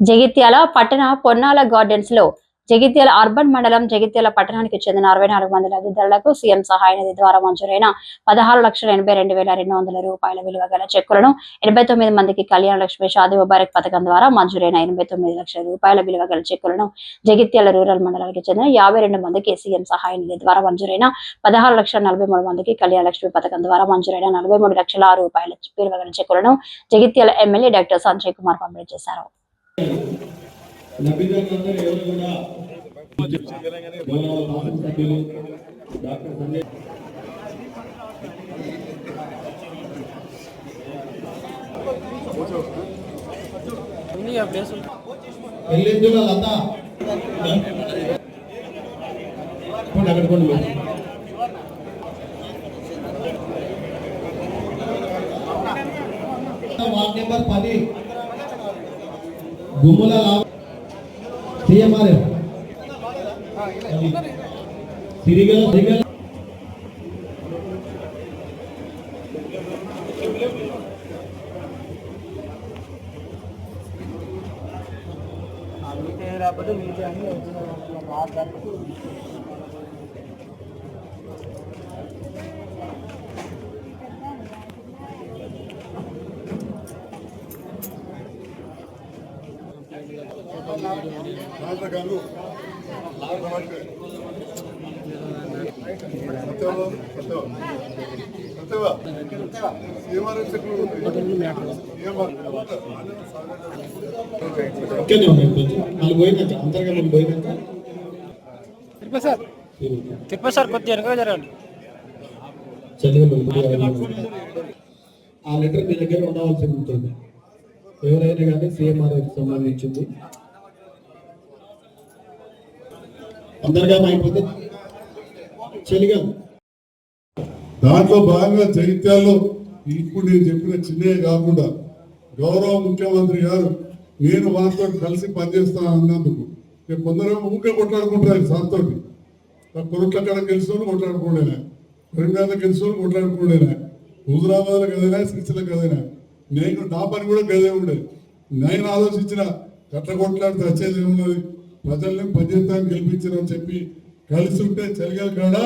జగిత్యాల పట్టణ పొన్నాల గార్డెన్స్లో జగిత్యాల అర్బన్ మండలం జగిత్యాల పట్టణానికి చెందిన అరవై నాలుగు మంది లబ్ధిదారులకు సీఎం సహాయ నిధి ద్వారా మంజూరైన పదహారు లక్షల ఎనభై రెండు వేల రెండు వందల రూపాయల విలువ గల చెక్కులను ఎనభై తొమ్మిది మందికి కళ్యాణ లక్ష్మి షాది ముబారక్ పథకం ద్వారా మంజూరైన ఎనభై తొమ్మిది లక్షల రూపాయల విలువ గల చెక్కులను జగిత్యాల రూరల్ మండలానికి చెందిన యాభై రెండు మందికి సీఎం సహాయ నిధి ద్వారా మంజూరైన పదహారు లక్షల నలభై మూడు మందికి కళ్యాణ లక్ష్మి పథకం ద్వారా మంజూరైన నలభై మూడు లక్షల ఆరు రూపాయల విలువ గల చెక్కులను జగిత్యాల ఎమ్మెల్యే డాక్టర్ సంజయ్ కుమార్ పంపిణీ చేశారు. లబ్ధిదారులందరూ ఎవరు కూడా గౌరవ డాక్టర్ సంజయ్ లత. అక్కడ వార్డ్ నెంబర్ పది. గుమ్ముల లా- సిఎంఆర్ సిరిగల సిరిగల రాకపోతే మీకే అన్ని మాట్లాడుతూ ఇక్కడనే తిరుపతి సార్ తిరుపతి సార్ కొద్దిగా వెనక జరగండి ఆ లెటర్ మీ దగ్గర ఉండవలసి ఉంటుంది. ఎవరైనా కానీ సీఎంఆర్ఓకి సంబంధించింది. అందరిగా అయిపోతే చలిగా. దాంట్లో భాగంగా చైత్యాల్లో ఇప్పుడు నేను చెప్పిన చిన్నే కాకుండా గౌరవ ముఖ్యమంత్రి గారు నేను వారితో కలిసి పనిచేస్తాను అన్నందుకు. నేను కొందరేమో ఊకే కొట్లాడుకుంటారు సార్తో కొరట్ల కాడ గెలిచిన కొట్లాడుకోలేనా? కరీంనగర్ గెలిచిన కొట్లాడుకోలేనా? హుజరాబాద్ కదైనా సిరిసిల్ల కదైనా నేను నా పని కూడా గదే ఉండేది నేను ఆలోచించిన కట్ట కొట్లాడితే వచ్చేది ఏమున్నది? ప్రజల్ని పనిచేస్తాను గెలిపించారని చెప్పి కలిసి ఉంటే చెలిగల కాడ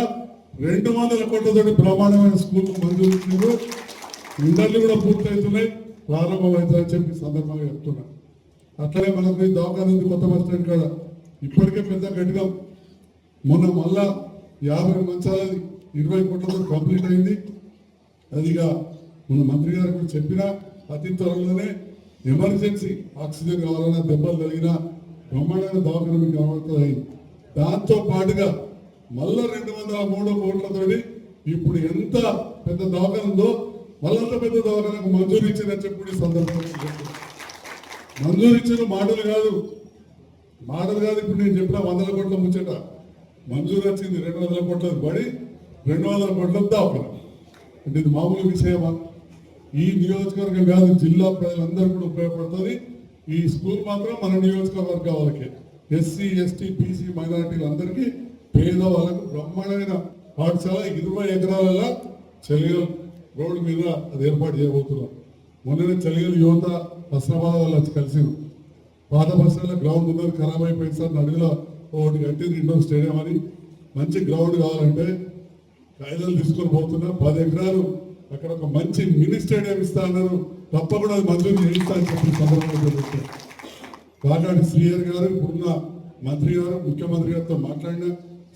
రెండు వందల కోట్లతోటి ప్రమాణమైన స్కూల్ మంజూరు ఇచ్చారు కూడా పూర్తవుతున్నాయి. ప్రారంభమవుతుందని చెప్పి సందర్భంగా చెప్తున్నా. అట్లనే మనకు ఈ దవాఖాన ఉంది కొత్త బస్ స్టాండ్ కాడ ఇప్పటికే పెద్ద గట్టిగా మొన్న మళ్ళా యాభై మంచాలది ఇరవై కోట్లతో కంప్లీట్ అయింది. అదిగా మన మంత్రి గారు కూడా చెప్పిన అతి త్వరలోనే ఎమర్జెన్సీ ఆక్సిజన్ కావాలన్నా దెబ్బలు తగినా బ్రహ్మాండమైన దవాఖాన మీకు కనబడుతుంది దాంతో పాటుగా మళ్ళా రెండు వందల మూడు కోట్లతోటి ఇప్పుడు ఎంత పెద్ద దవాఖాన ఉందో మళ్ళంత పెద్ద దవాఖానకు మంజూరు ఇచ్చిందని చెప్పి కూడా సందర్భంగా మంజూరు ఇచ్చిన మాటలు కాదు. మాటలు కాదు ఇప్పుడు నేను చెప్పిన వందల కోట్ల ముచ్చట. మంజూరు వచ్చింది రెండు వందల కోట్ల పడి రెండు వందల కోట్ల దాపడం అంటే ఇది మామూలు విషయమా? ఈ నియోజకవర్గం కాదు జిల్లా ప్రజలందరూ కూడా ఉపయోగపడుతుంది. ఈ స్కూల్ మాత్రం మన నియోజకవర్గ వాళ్ళకి ఎస్సీ ఎస్టీ బీసీ మైనారిటీలు అందరికీ పేద వాళ్ళకు బ్రహ్మాండమైన పాఠశాల ఇరవై ఎకరాలలో చెలియల్ రోడ్డు మీద అది ఏర్పాటు చేయబోతున్నాం. మొన్ననే చెలియల్ యువత హస్నాబాద్ వాళ్ళు వచ్చి కలిసి పాత బస్సుల గ్రౌండ్ ఉన్నది ఖరాబ్ అయిపోయింది సార్ నడుగులో ఒకటి కట్టింది ఇండోర్ స్టేడియం అని. మంచి గ్రౌండ్ కావాలంటే కాయిదాలు తీసుకొని పోతున్నా. పది ఎకరాలు అక్కడ ఒక మంచి మినీ స్టేడియం ఇస్తా అన్నారు. తప్పకుండా అది మంజూరు చేయిస్తా అని సందర్భంగా చెప్పారు కాకాటి శ్రీహరి గారు ఇప్పుడున్న మంత్రి గారు ముఖ్యమంత్రి గారితో మాట్లాడిన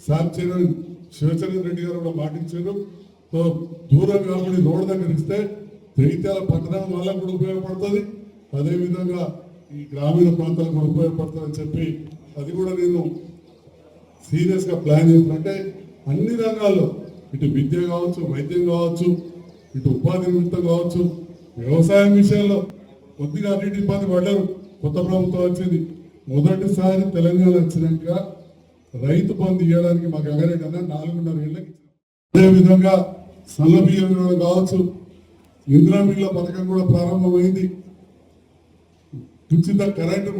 సార్ చైర్మన్ శివచంద్ర రెడ్డి గారు కూడా మాటించారు సో దూరం కాబట్టి రోడ్డు దగ్గర ఇస్తే జగిత్యాల పట్టణం వాళ్ళకు కూడా ఉపయోగపడుతుంది. అదేవిధంగా ఈ గ్రామీణ ప్రాంతాలకు కూడా ఉపయోగపడుతుందని చెప్పి అది కూడా నేను సీరియస్గా ప్లాన్ చేస్తున్నట్టే అన్ని రంగాల్లో ఇటు విద్య కావచ్చు వైద్యం కావచ్చు ఇటు ఉపాధి నిమిత్తం కావచ్చు వ్యవసాయం విషయంలో కొద్దిగా అటు ఇబ్బంది పడ్డారు. కొత్త ప్రభుత్వం వచ్చింది. మొదటిసారి తెలంగాణ వచ్చినాక రైతు బంధు ఇవ్వడానికి మాకు ఎగరేటన్నా నాలుగున్నర ఏళ్ళకి అదేవిధంగా సన్న బియ్యం కావచ్చు ఇందిరా మిల్ల పథకం కూడా ప్రారంభమైంది. ఉచిత కరెంటు